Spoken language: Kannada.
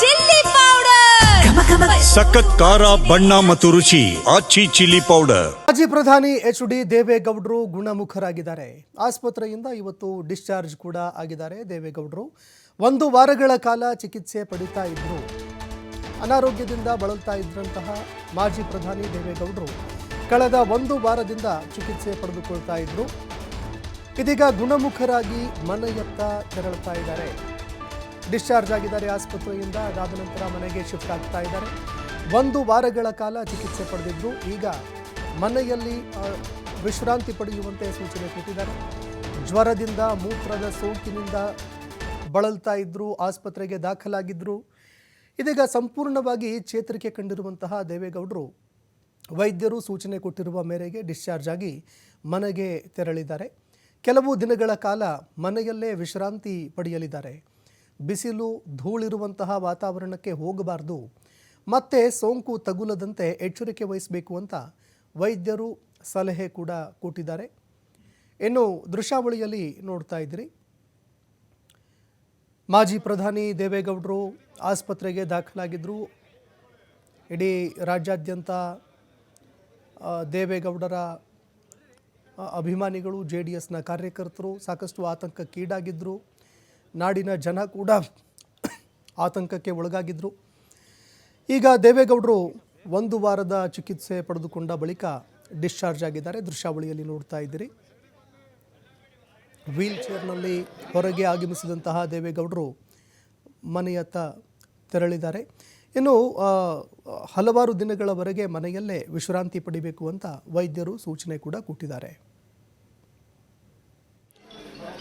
Chilli powder. ಸಖತ್ ಖಾರ ಬಣ್ಣ ಮತ್ತು ರುಚಿ ಆಚಿ ಚಿಲ್ಲಿ ಪೌಡರ್. ಮಾಜಿ ಪ್ರಧಾನಿ ಎಚ್ ಡಿ ದೇವೇಗೌಡರು ಗುಣಮುಖರಾಗಿದ್ದಾರೆ. ಆಸ್ಪತ್ರೆಯಿಂದ ಇವತ್ತು ಡಿಸ್ಚಾರ್ಜ್ ಕೂಡ ಆಗಿದ್ದಾರೆ ದೇವೇಗೌಡರು. ಒಂದು ವಾರಗಳ ಕಾಲ ಚಿಕಿತ್ಸೆ ಪಡಿತಾ ಇದ್ರು. ಅನಾರೋಗ್ಯದಿಂದ ಬಳಲ್ತಾ ಇದ್ರಂತಹ ಮಾಜಿ ಪ್ರಧಾನಿ ದೇವೇಗೌಡರು ಕಳೆದ ಒಂದು ವಾರದಿಂದ ಚಿಕಿತ್ಸೆ ಪಡೆದುಕೊಳ್ತಾ ಇದ್ರು. ಇದೀಗ ಗುಣಮುಖರಾಗಿ ಮನೆಯತ್ತ ತೆರಳುತ್ತಾ ಇದ್ದಾರೆ. ಡಿಸ್ಚಾರ್ಜ್ ಆಗಿದ್ದಾರೆ ಆಸ್ಪತ್ರೆಯಿಂದ. ಅದಾದ ನಂತರ ಮನೆಗೆ ಶಿಫ್ಟ್ ಆಗ್ತಾ ಇದ್ದಾರೆ. ಒಂದು ವಾರಗಳ ಕಾಲ ಚಿಕಿತ್ಸೆ ಪಡೆದಿದ್ದರು ಈಗ ಮನೆಯಲ್ಲಿ ವಿಶ್ರಾಂತಿ ಪಡೆಯುವಂತೆ ಸೂಚನೆ ಕೊಟ್ಟಿದ್ದಾರೆ. ಜ್ವರದಿಂದ, ಮೂತ್ರದ ಸೋಂಕಿನಿಂದ ಬಳಲ್ತಾ ಇದ್ದರು ಆಸ್ಪತ್ರೆಗೆ ದಾಖಲಾಗಿದ್ದರು ಇದೀಗ ಸಂಪೂರ್ಣವಾಗಿ ಚೇತರಿಕೆ ಕಂಡಿರುವಂತಹ ದೇವೇಗೌಡರು ವೈದ್ಯರು ಸೂಚನೆ ಕೊಟ್ಟಿರುವ ಮೇರೆಗೆ ಡಿಸ್ಚಾರ್ಜ್ ಆಗಿ ಮನೆಗೆ ತೆರಳಿದ್ದಾರೆ. ಕೆಲವು ದಿನಗಳ ಕಾಲ ಮನೆಯಲ್ಲೇ ವಿಶ್ರಾಂತಿ ಪಡೆಯಲಿದ್ದಾರೆ. ಬಿಸಿಲು, ಧೂಳಿರುವಂತಹ ವಾತಾವರಣಕ್ಕೆ ಹೋಗಬಾರ್ದು. ಮತ್ತೆ ಸೋಂಕು ತಗುಲದಂತೆ ಎಚ್ಚರಿಕೆ ವಹಿಸಬೇಕು ಅಂತ ವೈದ್ಯರು ಸಲಹೆ ಕೂಡ ಕೊಟ್ಟಿದ್ದಾರೆ. ಇನ್ನು ದೃಶ್ಯಾವಳಿಯಲ್ಲಿ ನೋಡ್ತಾ ಇದ್ದೀರಿ. ಮಾಜಿ ಪ್ರಧಾನಿ ದೇವೇಗೌಡರು ಆಸ್ಪತ್ರೆಗೆ ದಾಖಲಾಗಿದ್ದರು ಇಡೀ ರಾಜ್ಯಾದ್ಯಂತ ದೇವೇಗೌಡರ ಅಭಿಮಾನಿಗಳು ಜೆ ಡಿ ಎಸ್ನ ಕಾರ್ಯಕರ್ತರು ಸಾಕಷ್ಟು ಆತಂಕಕ್ಕೀಡಾಗಿದ್ದರು ನಾಡಿನ ಜನ ಕೂಡ ಆತಂಕಕ್ಕೆ ಒಳಗಾಗಿದ್ದರು ಈಗ ದೇವೇಗೌಡರು ಒಂದು ವಾರದ ಚಿಕಿತ್ಸೆ ಪಡೆದುಕೊಂಡ ಬಳಿಕ ಡಿಸ್ಚಾರ್ಜ್ ಆಗಿದ್ದಾರೆ. ದೃಶ್ಯಾವಳಿಯಲ್ಲಿ ನೋಡ್ತಾ ಇದ್ದೀರಿ. ವೀಲ್ ಚೇರ್ನಲ್ಲಿ ಹೊರಗೆ ಆಗಮಿಸಿದಂತಹ ದೇವೇಗೌಡರು ಮನೆಯತ್ತ ತೆರಳಿದ್ದಾರೆ. ಇನ್ನು ಹಲವಾರು ದಿನಗಳವರೆಗೆ ಮನೆಯಲ್ಲೇ ವಿಶ್ರಾಂತಿ ಪಡಿಬೇಕು ಅಂತ ವೈದ್ಯರು ಸೂಚನೆ ಕೂಡ ಕೊಟ್ಟಿದ್ದಾರೆ.